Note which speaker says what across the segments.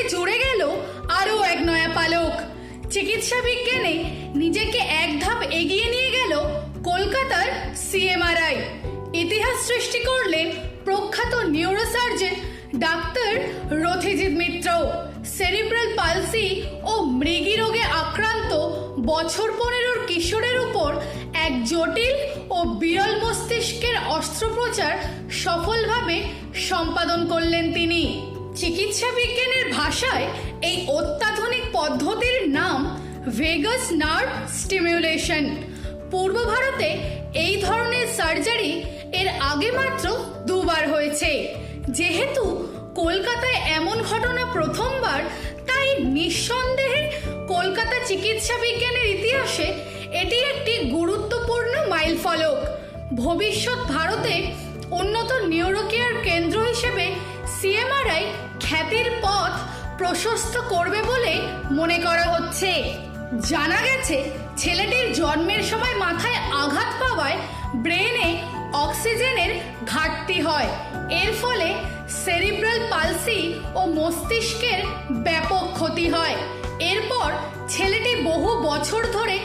Speaker 1: কলকাতায় জুড়ে গেল আরও এক নয়া পালক। চিকিৎসা বিজ্ঞানে নিজেকে এক ধাপ এগিয়ে নিয়ে গেল কলকাতার সিএমআরআই। ইতিহাস সৃষ্টি করলেন প্রখ্যাত neurosurgeon doctor Rathijit Mitra. Cerebral palsy ও মৃগী রোগে আক্রান্ত বছর পনেরোর কিশোরের উপর এক জটিল ও বিরল মস্তিষ্কের অস্ত্রোপচার সফলভাবে সম্পাদন করলেন তিনি। চিকিৎসা বিজ্ঞানের ভাষায় এই অত্যাধুনিক পদ্ধতির নাম ভেগাস নার্ভ স্টিমিউলেশন পূর্ব ভারতে এই ধরনের সার্জারি এর আগে মাত্র দুবার হয়েছে। যেহেতু কলকাতায় এমন ঘটনা প্রথমবার, তাই নিঃসন্দেহে কলকাতা চিকিৎসা বিজ্ঞানের ইতিহাসে এটি একটি গুরুত্বপূর্ণ মাইলফলক। ভবিষ্যৎ ভারতে উন্নত নিউরোকেয়ার কেন্দ্র হিসেবে সিএমআরআই খ্যাতির পথ প্রশস্ত করবে বলে মনে করা হচ্ছে। জানা গেছে, ছেলেটির জন্মের সময় মাথায় আঘাত পাওয়ায় ব্রেনে অক্সিজেনের ঘাটতি হয়। এর ফলে সেরিব্রাল পালসি ও মস্তিষ্কের ব্যাপক ক্ষতি হয়। এরপর ছেলেটি বহু বছর ধরে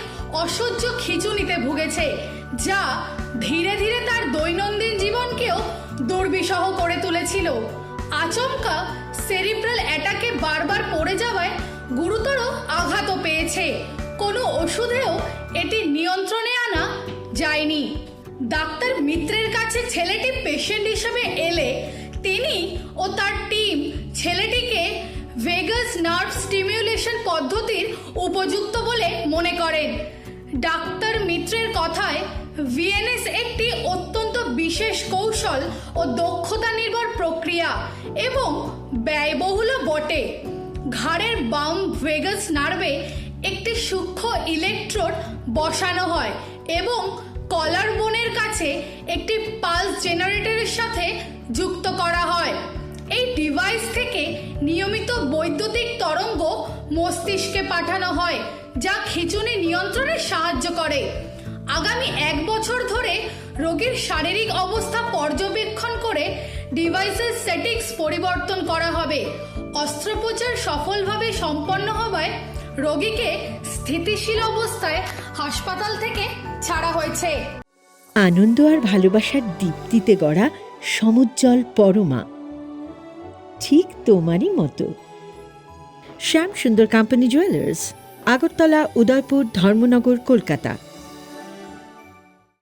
Speaker 1: অসহ্য খিঁচুনিতে ভুগেছে, যা ধীরে ধীরে তার দৈনন্দিন জীবনকেও দুর্বিষহ করে তুলেছিল। আচমকা সেরিব্রাল অ্যাটাকে বারবার পড়ে যাওয়ায় গুরুতর আঘাতও পেয়েছে। কোনো ওষুধেও এটি নিয়ন্ত্রণে আনা যায়নি। ডাক্তার মিত্রের কাছে ছেলেটি পেশেন্ট হিসেবে এলে তিনি ও তার টিম ছেলেটিকে ভেগাস নার্ভ স্টিমিউলেশন পদ্ধতির উপযুক্ত বলে মনে করেন। ডাক্তার মিত্রের কথায় ভিএনএস একটি কৌশল ও দক্ষতা নির্ভর প্রক্রিয়া এবং ব্যয়বহুলও বটে। ঘাড়ের বাম ভেগাস নার্ভে একটি সূক্ষ্ম ইলেকট্রোড বসানো হয় এবং কলার বোনের কাছে একটি পালস জেনারেটরের সাথে যুক্ত করা হয়। এই ডিভাইস থেকে নিয়মিত বৈদ্যুতিক তরঙ্গ মস্তিষ্কে পাঠানো হয়, যা খিঁচুনি নিয়ন্ত্রণে সাহায্য করে। আগামী এক বছর ধরে রোগীর শারীরিক অবস্থা পর্যবেক্ষণ করে ডিভাইসের সেটিংস পরিবর্তন করা হবে। অস্ত্রোপচার সফলভাবে সম্পন্ন হওয়ায় রোগীকে স্থিতিশীল অবস্থায় হাসপাতাল থেকে ছাড়া হয়েছে।
Speaker 2: আনন্দ আর ভালোবাসার দীপ্তিতে গড়া সমুজ্জ্বল পরমা। ঠিক তোমারই মতো। Shyam Sundar company jewellers Agartala, Udaipur, Dharmanagar, Kolkata.